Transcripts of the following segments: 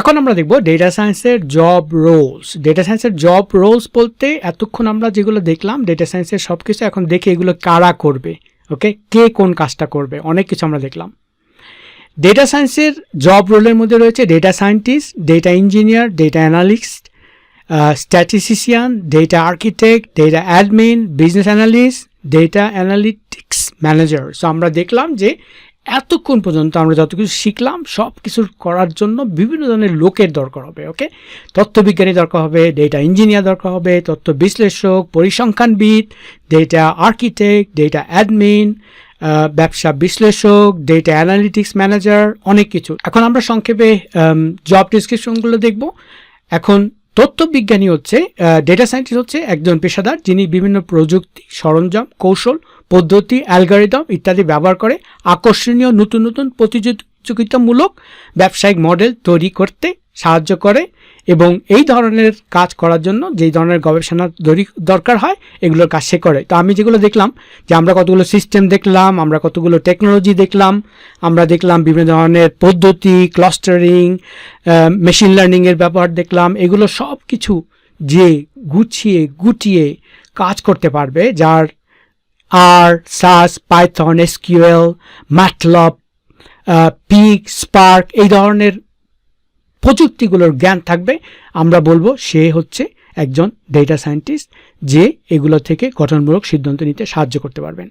এখন আমরা দেখব ডেটা সায়েন্সের জব রোলস ডেটা সায়েন্সের জব রোলস বলতে এতক্ষণ আমরা যেগুলো দেখলাম ডেটা সায়েন্সের সব কিছু এখন দেখে এগুলো কারা করবে ওকে কে কোন কাজটা করবে, অনেক কিছু আমরা দেখলাম। ডেটা সায়েন্সের জব রোলের মধ্যে রয়েছে data scientist data engineer data analyst statistician data architect data admin business analyst data analytics manager so আমরা দেখলাম যে এতক্ষণ পর্যন্ত আমরা যত কিছু শিখলাম, সব কিছু করার জন্য বিভিন্ন ধরনের লোকের দরকার হবে ওকে তথ্যবিজ্ঞানী দরকার হবে ডেটা ইঞ্জিনিয়ার দরকার হবে, তথ্য বিশ্লেষক, পরিসংখ্যানবিদ ডেটা আর্কিটেক্ট ডেটা অ্যাডমিন ব্যবসা বিশ্লেষক ডেটা অ্যানালিটিক্স ম্যানেজার অনেক কিছু। এখন আমরা সংক্ষেপে জব ডিসক্রিপশনগুলো দেখব। এখন তথ্যবিজ্ঞানী হচ্ছে ডেটা সায়েন্টিস্ট হচ্ছে একজন পেশাদার যিনি বিভিন্ন প্রযুক্তি সরঞ্জাম, কৌশল পদ্ধতি, অ্যালগারিদম ইত্যাদি ব্যবহার করে আকর্ষণীয় নতুন নতুন প্রতিযোগিতামূলক ব্যবসায়িক মডেল তৈরি করতে সাহায্য করে এবং এই ধরনের কাজ করার জন্য যেই ধরনের গবেষণা দরকার হয়, এগুলোর কাজ সে করে। তো আমি যেগুলো দেখলাম যে আমরা কতগুলো সিস্টেম দেখলাম, আমরা কতগুলো টেকনোলজি দেখলাম, আমরা দেখলাম বিভিন্ন ধরনের পদ্ধতি ক্লাস্টারিং মেশিন লার্নিংয়ের ব্যবহার দেখলাম, এগুলো সব কিছু যে গুছিয়ে, গুটিয়ে কাজ করতে পারবে, যার আর SAS Python SQL MATLAB Pig Spark এই ধরনের প্রযুক্তিগুলোর জ্ঞান থাকবে। আমরা বলব সে হচ্ছে একজন ডেটা সায়েন্টিস্ট যে এগুলো থেকে গঠনমূলক সিদ্ধান্ত নিতে সাহায্য করতে পারবেন।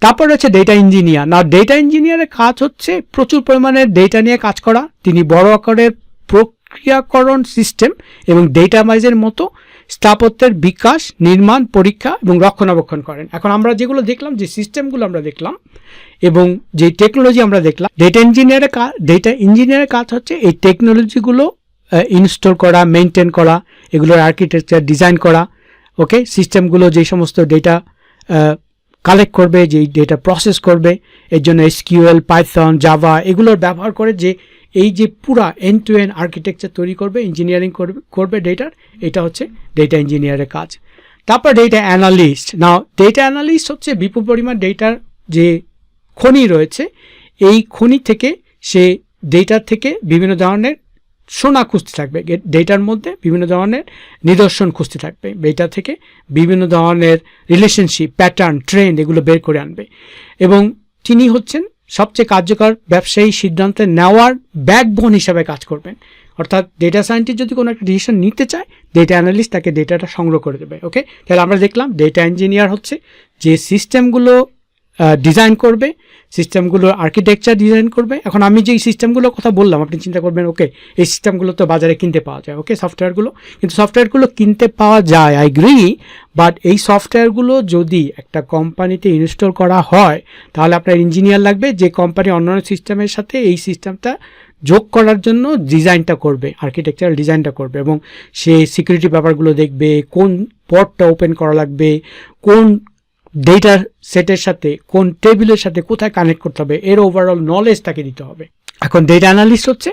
তারপর রয়েছে ডেটা ইঞ্জিনিয়ার না ডেটা ইঞ্জিনিয়ারের কাজ হচ্ছে প্রচুর পরিমাণে ডেটা নিয়ে কাজ করা। তিনি বড় আকারের প্রক্রিয়াকরণ সিস্টেম এবং ডেটা মাইজের মতো স্থাপত্যের বিকাশ, নির্মাণ, পরীক্ষা এবং রক্ষণাবেক্ষণ করেন। এখন আমরা যেগুলো দেখলাম, যে সিস্টেমগুলো আমরা দেখলাম এবং যে টেকনোলজি আমরা দেখলাম ডেটা ইঞ্জিনিয়ারের কাজ ডেটা ইঞ্জিনিয়ারের কাজ হচ্ছে এই টেকনোলজিগুলো ইনস্টল করা মেনটেন করা, এগুলোর আর্কিটেকচার ডিজাইন করা ওকে সিস্টেমগুলো যে সমস্ত ডেটা কালেক্ট করবে, যেই ডেটা প্রসেস করবে, এর জন্য এসকিউএল, পাইথন, জাভা, এগুলোর ব্যবহার করে যে এই যে পুরা এন টু এন আর্কিটেকচার তৈরি করবে ইঞ্জিনিয়ারিং করবে করবে ডেটার এটা হচ্ছে ডেটা ইঞ্জিনিয়ারের কাজ। তারপর ডেটা অ্যানালিস্ট না ডেটা অ্যানালিস্ট হচ্ছে বিপুল পরিমাণ ডেটার যে খনি রয়েছে, এই খনি থেকে সে ডেটার থেকে বিভিন্ন ধরনের সোনা খুঁজতে থাকবে ডেটার মধ্যে বিভিন্ন ধরনের নিদর্শন খুঁজতে থাকবে ডেটা থেকে বিভিন্ন ধরনের রিলেশনশিপ প্যাটার্ন ট্রেন্ড এগুলো বের করে আনবে। এবং তিনি হচ্ছেন সবচেয়ে কার্যকর ব্যবসায়ী সিদ্ধান্তে নেওয়ার ব্যাকবোন হিসাবে কাজ করবেন। অর্থাৎ ডেটা সায়েন্টিস্ট যদি কোনো একটা ডিসিশন নিতে চায় ডেটা অ্যানালিস্ট তাকে ডেটাটা সংগ্রহ করে দেবে ওকে তাহলে আমরা দেখলাম ডেটা ইঞ্জিনিয়ার হচ্ছে যে সিস্টেমগুলো ডিজাইন করবে সিস্টেমগুলোর আর্কিটেকচার ডিজাইন করবে। এখন আমি যেই সিস্টেমগুলোর কথা বললাম, আপনি চিন্তা করবেন ওকে এই সিস্টেমগুলো তো বাজারে কিনতে পাওয়া যায় ওকে সফটওয়্যারগুলো কিন্তু সফটওয়্যারগুলো কিনতে পাওয়া যায় আই গ্রি বাট এই সফটওয়্যারগুলো যদি একটা কোম্পানিতে ইনস্টল করা হয়, তাহলে আপনার ইঞ্জিনিয়ার লাগবে, যে কোম্পানি অন্যান্য সিস্টেমের সাথে এই সিস্টেমটা যোগ করার জন্য ডিজাইনটা করবে আর্কিটেকচারাল ডিজাইনটা করবে, এবং সে সিকিউরিটি ব্যাপারগুলো দেখবে, কোন পটটা ওপেন করা লাগবে, কোন ডেটা সেটের সাথে, কোন টেবিলের সাথে কোথায় কানেক্ট করতে হবে, এর ওভারঅল নলেজ তাকে দিতে হবে। এখন ডেটা অ্যানালিস্ট হচ্ছে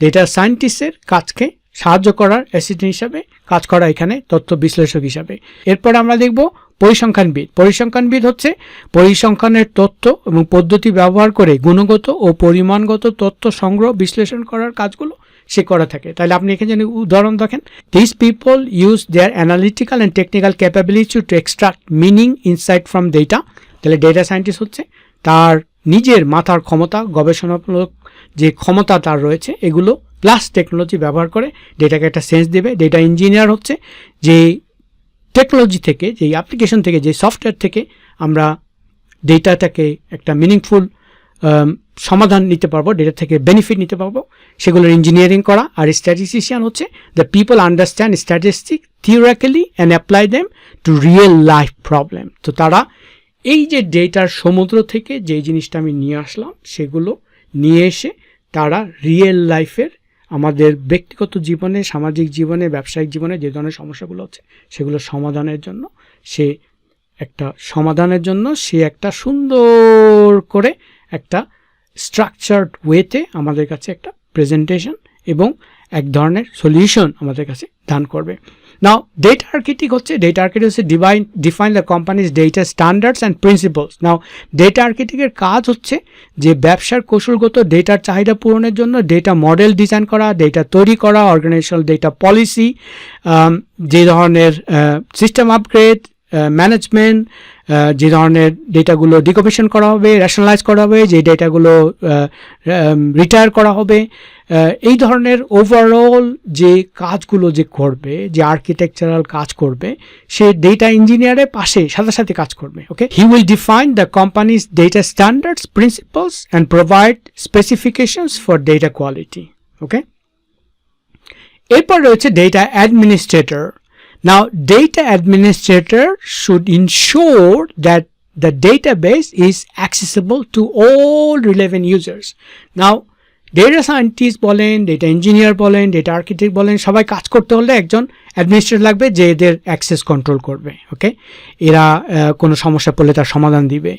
ডেটা সায়েন্টিস্টের কাজকে সাহায্য করার অ্যাসিস্ট্যান্ট হিসাবে কাজ করা এখানে তথ্য বিশ্লেষক হিসাবে। এরপর আমরা দেখব পরিসংখ্যানবিদ পরিসংখ্যানবিদ হচ্ছে পরিসংখ্যানের তথ্য এবং পদ্ধতি ব্যবহার করে গুণগত ও পরিমাণগত তথ্য সংগ্রহ বিশ্লেষণ করার কাজগুলো সে করা থাকে। তাহলে আপনি এখানে যদি উদাহরণ দেখেন this people use their analytical and technical capability to extract meaning insight from data তাহলে ডেটা সায়েন্টিস্ট হচ্ছে, তার নিজের মাথার ক্ষমতা, গবেষণামূলক যে ক্ষমতা তার রয়েছে, এগুলো প্লাস টেকনোলজি ব্যবহার করে ডেটাকে একটা সেন্স দেবে। ডেটা ইঞ্জিনিয়ার হচ্ছে, যে টেকনোলজি থেকে, যে অ্যাপ্লিকেশন থেকে, যে সফটওয়্যার থেকে আমরা ডেটাটাকে একটা মিনিংফুল সমাধান নিতে পারব ডেটা থেকে বেনিফিট নিতে পারব। সেগুলোর ইঞ্জিনিয়ারিং করা আর স্ট্যাটিস্টিশিয়ান হচ্ছে the people understand statistic theoretically and apply them to real life problem তো তারা এই যে ডেটার সমুদ্র থেকে যে জিনিসটা আমি নিয়ে আসলাম, সেগুলো নিয়ে এসে তারা রিয়েল লাইফের আমাদের ব্যক্তিগত জীবনে, সামাজিক জীবনে, ব্যবসায়িক জীবনে যে ধরনের সমস্যাগুলো হচ্ছে, সেগুলো সমাধানের জন্য, সে একটা সমাধানের জন্য সে একটা সুন্দর করে একটা স্ট্রাকচার্ড ওয়েতে আমাদের কাছে একটা প্রেজেন্টেশন এবং এক ধরনের সলিউশন আমাদের কাছে দান করবে। নাও ডেটা আর্কিটেক্ট হচ্ছে ডেটা আর্কিটেক্ট হচ্ছে divine define the company's data standards and principles now data আর্কিটেক্টের কাজ হচ্ছে যে ব্যবসার কৌশলগত ডেটার চাহিদা পূরণের জন্য ডেটা মডেল ডিজাইন করা ডেটা তৈরি করা অর্গানাইজেশনাল ডেটা পলিসি যে ধরনের সিস্টেম আপগ্রেড ম্যানেজমেন্ট যে ধরনের ডেটাগুলো ডিকমিশন করা হবে রেশনালাইজ করা হবে, যে ডেটাগুলো রিটায়ার করা হবে এই ধরনের ওভারঅল যে কাজগুলো যে করবে, যে আর্কিটেকচারাল কাজ করবে, সে ডেটা ইঞ্জিনিয়ারের পাশে সাথে সাথে কাজ করবে okay he will define the company's data standards principles and provide specifications for data quality okay এরপর রয়েছে data administrator now data administrator should ensure that the database is accessible to all relevant users. Now, data scientist বলেন data engineer বলেন data architect বলেন সবাই কাজ করতে হলে একজন অ্যাডমিনিস্ট্রেটর লাগবে যে এদের অ্যাক্সেস কন্ট্রোল করবে ওকে এরা কোনো সমস্যা পড়লে তার সমাধান দিবে।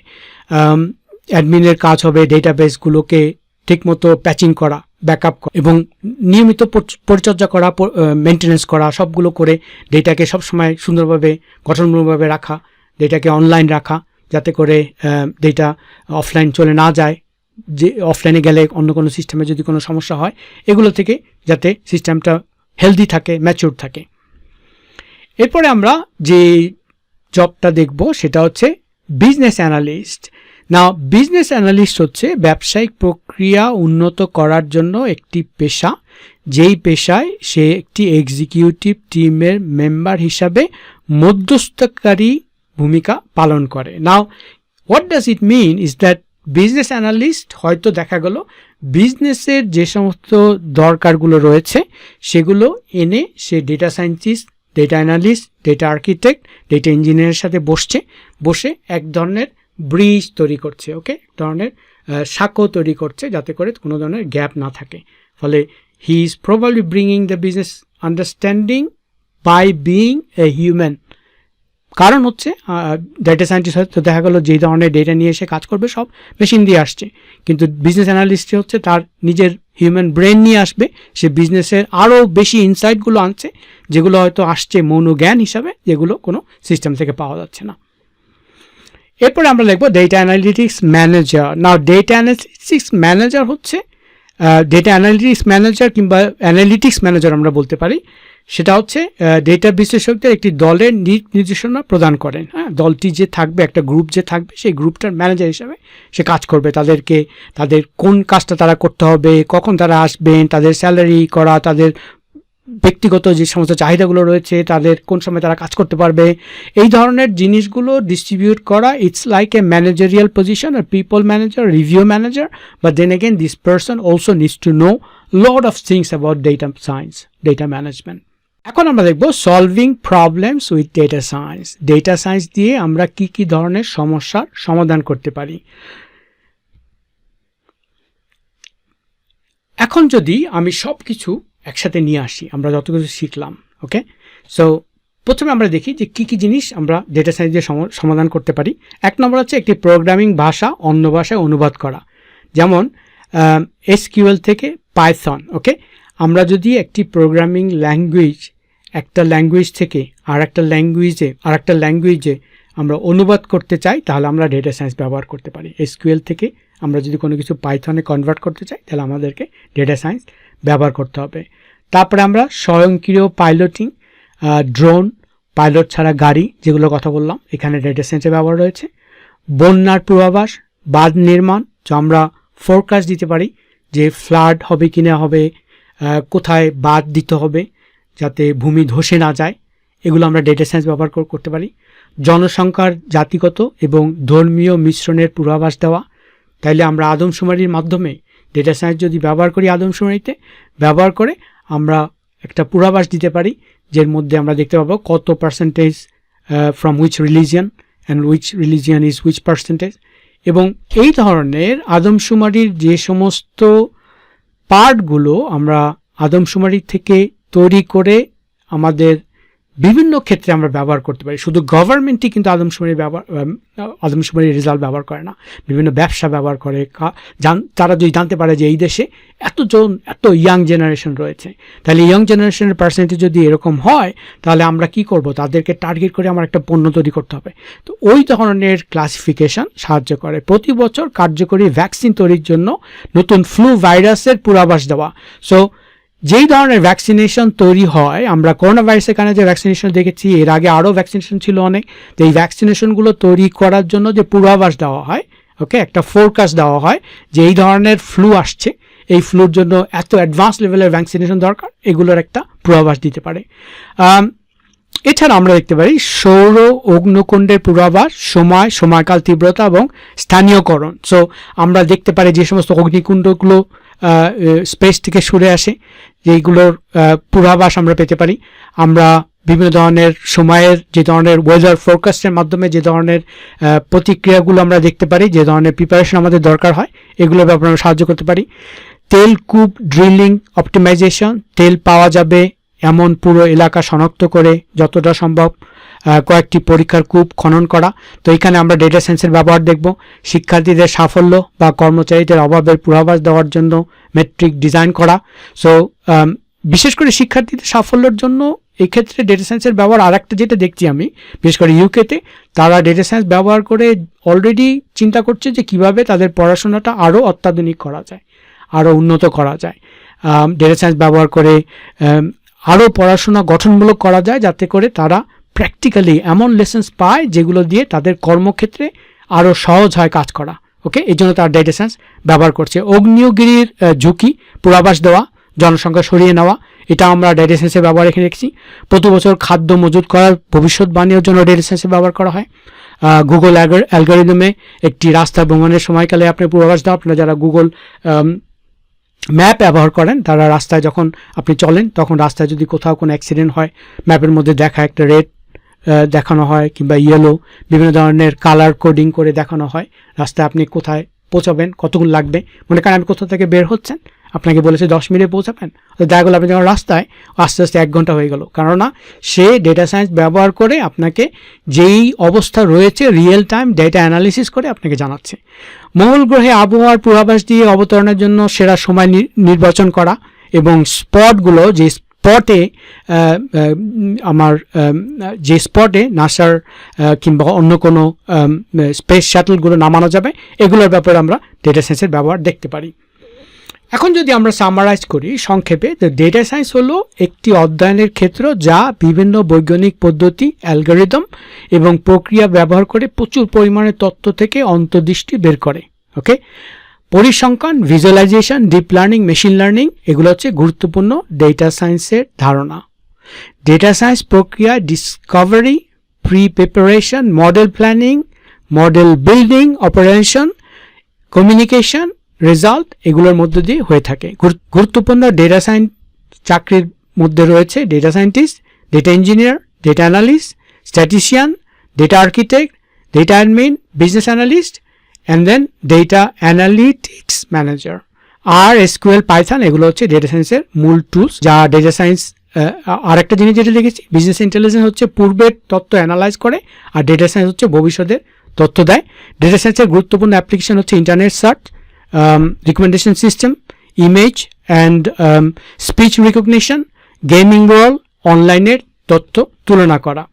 অ্যাডমিনের কাজ হবে ডেটাবেসগুলোকে ঠিকমতো প্যাচিং করা। ব্যাকআপ এবং নিয়মিত পরিচর্যা করা মেনটেনেন্স করা, সবগুলো করে ডেটাকে সবসময় সুন্দরভাবে, গঠনমূলকভাবে রাখা ডেটাকে অনলাইন রাখা, যাতে করে ডেটা অফলাইন চলে না যায়, যে অফলাইনে গেলে অন্য কোনো সিস্টেমে যদি কোনো সমস্যা হয়, এগুলো থেকে যাতে সিস্টেমটা হেলদি থাকে ম্যাচিউর থাকে। এরপরে আমরা যে জবটা দেখব, সেটা হচ্ছে বিজনেস অ্যানালিস্ট না বিজনেস অ্যানালিস্ট হচ্ছে ব্যবসায়িক প্রক্রিয়া উন্নত করার জন্য একটি পেশা, যেই পেশায় সে একটি এক্সিকিউটিভ টিমের মেম্বার হিসাবে মধ্যস্থকারী ভূমিকা পালন করে। Now what does it mean is that business analyst হয়তো দেখা গেল বিজনেসের যে সমস্ত দরকারগুলো রয়েছে, সেগুলো এনে সে data scientist data analyst data architect data ইঞ্জিনিয়ারের সাথে বসছে, বসে এক ধরনের ব্রিজ তৈরি করছে ওকে ধরনের সাঁকো তৈরি করছে যাতে করে কোনো ধরনের গ্যাপ না থাকে। ফলে he is probably bringing the business understanding by being a human কারণ হচ্ছে ডেটা সায়েন্টিস্ট হয়তো দেখা গেলো যেই ধরনের ডেটা নিয়ে এসে কাজ করবে, সব মেশিন দিয়ে আসছে। কিন্তু বিজনেস অ্যানালিস্ট হচ্ছে তার নিজের হিউম্যান ব্রেন নিয়ে আসবে, সে বিজনেসের আরও বেশি ইনসাইটগুলো আনছে, যেগুলো হয়তো আসছে মৌন জ্ঞান হিসাবে, যেগুলো কোনো সিস্টেম থেকে পাওয়া যাচ্ছে না। এরপরে আমরা দেখব data analytics manager now data analytics manager হচ্ছে ডেটা অ্যানালিটিক্স ম্যানেজার কিংবা অ্যানালিটিক্স ম্যানেজার আমরা বলতে পারি। সেটা হচ্ছে ডেটা বিশেষজ্ঞদের একটি দলের দিক নির্দেশনা প্রদান করেন। হ্যাঁ দলটি যে থাকবে, একটা গ্রুপ যে থাকবে, সেই গ্রুপটার ম্যানেজার হিসাবে সে কাজ করবে। তাদেরকে, তাদের কোন কাজটা তারা করতে হবে, কখন তারা আসবেন, তাদের স্যালারি করা, তাদের ব্যক্তিগত যে সমস্ত চাহিদাগুলো রয়েছে, তাদের কোন সময় তারা কাজ করতে পারবে, এই ধরনের জিনিসগুলো ডিস্ট্রিবিউট করা it's like a managerial position R people manager review manager but then again this person also needs to know lot of things about data science data management এখন আমরা দেখব solving problems with data science data science দিয়ে আমরা কি কি ধরনের সমস্যার সমাধান করতে পারি? এখন যদি আমি সব কিছু একসাথে নিয়ে আসি, আমরা যত কিছু শিখলাম ওকে সো প্রথমে আমরা দেখি যে কী কী জিনিস আমরা ডেটা সায়েন্স দিয়ে সম- সমাধান করতে পারি। এক নম্বর হচ্ছে একটি প্রোগ্রামিং ভাষা অন্য ভাষায় অনুবাদ করা। যেমন এসকিউএল থেকে পাইথন ওকে আমরা যদি একটি প্রোগ্রামিং ল্যাঙ্গুয়েজ একটা ল্যাঙ্গুয়েজ থেকে আর একটা ল্যাঙ্গুয়েজে আর একটা ল্যাঙ্গুয়েজে আমরা অনুবাদ করতে চাই, তাহলে আমরা ডেটা সায়েন্স ব্যবহার করতে পারি। এসকিউএল থেকে আমরা যদি কোনো কিছু পাইথনে কনভার্ট করতে চাই, তাহলে আমাদেরকে ডেটা সায়েন্স ব্যবহার করতে হবে। তারপরে আমরা স্বয়ংক্রিয় পাইলটিং ড্রোন, পাইলট ছাড়া গাড়ি যেগুলো কথা বললাম, এখানে ডেটা সায়েন্সের ব্যবহার রয়েছে। বন্যার পূর্বাভাস, বাঁধ নির্মাণ, যা আমরা ফোরকাস্ট দিতে পারি যে ফ্লাড হবে কি না হবে কোথায় বাঁধ দিতে হবে যাতে ভূমি ধসে না যায়, এগুলো আমরা ডেটা সায়েন্স ব্যবহার করতে পারি। জনসংখ্যার জাতিগত এবং ধর্মীয় মিশ্রণের পূর্বাভাস দেওয়া, তাইলে আমরা আদমশুমারির মাধ্যমে ডেটা সায়েন্স যদি ব্যবহার করি আদমশুমারিতে ব্যবহার করে আমরা একটা পূর্বাভাস দিতে পারি, যের মধ্যে আমরা দেখতে পাবো কত percentage from which religion and which religion is which percentage এবং এই ধরনের আদমশুমারির যে সমস্ত পার্টগুলো আমরা আদমশুমারি থেকে তৈরি করে আমাদের বিভিন্ন ক্ষেত্রে আমরা ব্যবহার করতে পারি। শুধু গভর্নমেন্টই কিন্তু আদমশুমারি ব্যবহার আদমশুমারি রেজাল্ট ব্যবহার করে না। বিভিন্ন ব্যবসা ব্যবহার করে তারা যদি জানতে পারে যে এই দেশে এতজন, এত ইয়াং জেনারেশন রয়েছে, তাহলে ইয়াং জেনারেশনের পার্সেন্টেজ যদি এরকম হয়, তাহলে আমরা কি করব? তাদেরকে টার্গেট করে আমার একটা পণ্য তৈরি করতে হবে। তো ওই ধরনের ক্লাসিফিকেশন সাহায্য করে। প্রতি বছর কার্যকরী ভ্যাকসিন তৈরির জন্য নতুন ফ্লু ভাইরাসের পূর্বাভাস দেওয়া। সো যেই ধরনের ভ্যাকসিনেশন তৈরি হয়, আমরা করোনা ভাইরাসের কারণে যে ভ্যাকসিনেশন দেখেছি, এর আগে আরও ভ্যাকসিনেশন ছিল অনেক তো এই ভ্যাকসিনেশনগুলো তৈরি করার জন্য যে পূর্বাভাস দেওয়া হয় ওকে একটা ফোরকাস্ট দেওয়া হয় যে এই ধরনের ফ্লু আসছে, এই ফ্লুর জন্য এত অ্যাডভান্স লেভেলের ভ্যাকসিনেশন দরকার, এগুলোর একটা পূর্বাভাস দিতে পারে। এছাড়া আমরা দেখতে পারি সৌর অগ্নকুণ্ডের পূর্বাভাস সময় সময়কাল তীব্রতা এবং স্থানীয়করণ। সো আমরা দেখতে পারি যে সমস্ত অগ্নিকুণ্ডগুলো স্পেস থেকে সরে আসে যেগুলোর আহ, পূর্বাভাস আমরা পেতে পারি। আমরা বিভিন্ন ধরনের সময়ের যে ধরনের ওয়েদার ফোরকাস্টের মাধ্যমে যে ধরনের প্রতিক্রিয়াগুলো আমরা দেখতে পারি যে ধরনের প্রিপারেশন আমাদের দরকার হয় এগুলো ব্যাপারে আমরা সাহায্য করতে পারি। তেল কূপ ড্রিলিং অপটিমাইজেশন তেল পাওয়া যাবে এমন পুরো এলাকা শনাক্ত করে যতটা সম্ভব কয়েকটি পরীক্ষার কূপ খনন করা। তো এখানে আমরা ডেটা সায়েন্সের ব্যবহার দেখব। শিক্ষার্থীদের সাফল্য বা কর্মচারীদের অভাবের পূর্বাভাস দেওয়ার জন্য মেট্রিক ডিজাইন করা। সো বিশেষ করে শিক্ষার্থীদের সাফল্যের জন্য এই ক্ষেত্রে ডেটা সায়েন্সের ব্যবহার আর একটা যেটা দেখছি আমি, বিশেষ করে ইউকেতে তারা ডেটা সায়েন্স ব্যবহার করে অলরেডি চিন্তা করছে যে কীভাবে তাদের পড়াশোনাটা আরও অত্যাধুনিক করা যায়, আরও উন্নত করা যায়। ডেটা সায়েন্স ব্যবহার করে আরও পড়াশোনা গঠনমূলক করা যায় যাতে করে তারা প্র্যাকটিক্যালি এমন লেসেন্স পায় যেগুলো দিয়ে তাদের কর্মক্ষেত্রে আরও সহজ হয় কাজ করা। ওকে এই জন্য তারা ডেটা সায়েন্স ব্যবহার করছে। অগ্নিয়গিরির আহ, ঝুঁকি পূর্বাভাস দেওয়া জনসংখ্যা সরিয়ে নেওয়া এটা আমরা ডেটা সায়েন্সের ব্যবহার এখানে রেখেছি প্রতি বছর খাদ্য মজুত করার ভবিষ্যৎবাণীর জন্য ডেটা সায়েন্সের ব্যবহার করা হয়। গুগল অ্যালগোরিদমে একটি রাস্তা ভ্রমণের সময়কালে আপনি পূর্বাভাস দেওয়া আপনারা যারা গুগল ম্যাপ ব্যবহার করেন, তারা রাস্তায় যখন আপনি চলেন, তখন রাস্তায় যদি কোথাও কোনো অ্যাক্সিডেন্ট হয়, ম্যাপের মধ্যে দেখা একটা রেড দেখানো হয়, কিংবা ইয়েলো বিভিন্ন ধরনের কালার কোডিং করে দেখানো হয়, রাস্তায় আপনি কোথায় পৌঁছাবেন, কতক্ষণ লাগবে, মনে করেন আপনি কোথা থেকে বের হচ্ছেন আপনাকে বলেছে দশ মিনিটে পৌঁছাবেন? দেখা গেলো আপনি যখন রাস্তায়, আস্তে আস্তে এক ঘণ্টা হয়ে গেল। কেননা সে ডেটা সায়েন্স ব্যবহার করে আপনাকে যেই অবস্থা রয়েছে রিয়েল টাইম ডেটা অ্যানালিসিস করে আপনাকে জানাচ্ছে। মঙ্গল গ্রহে আবহাওয়ার পূর্বাভাস দিয়ে অবতরণের জন্য সেরা সময় নির্বাচন করা এবং স্পটগুলো যে স্পটে আমার যে স্পটে নাসার কিংবা অন্য কোনো স্পেস শাটলগুলো নামানো যাবে, এগুলোর ব্যাপারে আমরা ডেটা সায়েন্সের ব্যবহার দেখতে পারি। এখন যদি আমরা সামারাইজ করি, সংক্ষেপে ডেটা সায়েন্স হলো একটি অধ্যয়নের ক্ষেত্র যা বিভিন্ন বৈজ্ঞানিক পদ্ধতি অ্যালগোরিদম এবং প্রক্রিয়া ব্যবহার করে প্রচুর পরিমাণে তথ্য থেকে অন্তর্দৃষ্টি বের করে ওকে পরিসংখ্যান visualisation deep learning machine learning এগুলো হচ্ছে গুরুত্বপূর্ণ ডেটা সায়েন্সের ধারণা। ডেটা সায়েন্স প্রক্রিয়া discovery pre preparation model planning model building operation communication result এগুলোর মধ্য দিয়ে হয়ে থাকে। গুরু- গুরুত্বপূর্ণ ডেটা সায়েন্স চাকরির মধ্যে রয়েছে data scientist data engineer data analyst statistician data architect data admin business analyst and then data analytics manager R SQL Python এগুলো হচ্ছে ডেটা সায়েন্সের মূল টুলস যা ডেটা সায়েন্স আর একটা জিনিস যেটা লিখেছি বিজনেস ইন্টেলিজেন্স হচ্ছে পূর্বের তথ্য অ্যানালাইজ করে, আর ডেটা সায়েন্স হচ্ছে ভবিষ্যতের তথ্য দেয়। ডেটা সায়েন্সের গুরুত্বপূর্ণ অ্যাপ্লিকেশন হচ্ছে internet search recommendation system image and speech recognition gaming role অনলাইনের তথ্য তুলনা করা।